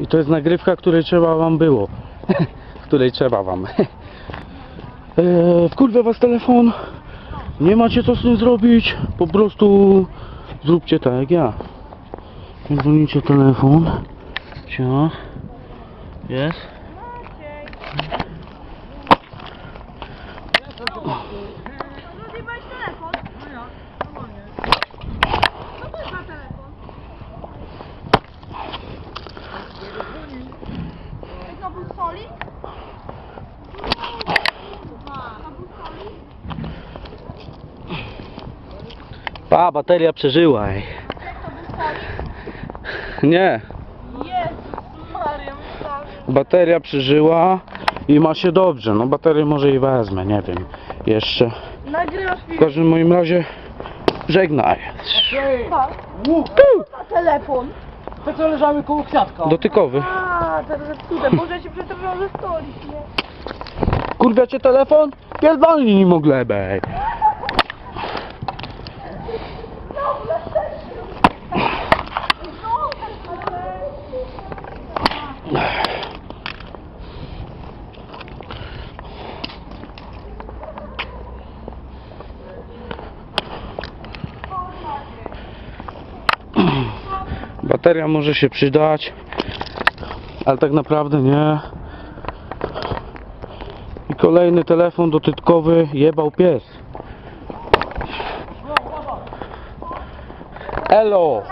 I to jest nagrywka, której trzeba wam było. której trzeba wam. eee, wkurwia was telefon. Nie macie co z tym zrobić. Po prostu zróbcie tak jak ja. Dzwonicie telefon. Cia. Jest. Rozjebałeś telefon? No ja, normalnie. Co to jest za telefon? Ej, To był solik? To? Pa, bateria przeżyła. Ej. To był solik? Nie. Jezus Maria, myślałem. Bateria przeżyła i ma się dobrze. No baterię może i wezmę, nie wiem. Jeszcze. Nagrywasz W film? każdym moim razie żegnaj. Na telefon. Te co leżały koło kwiatka. Dotykowy. A, teraz zepsute. Może ja się przetrafiłam ze stolik, nie? Kurwia cię telefon? Pierdolnij nim o glebę. Bateria może się przydać, ale tak naprawdę nie. I kolejny telefon dotytkowy jebał pies. Elo!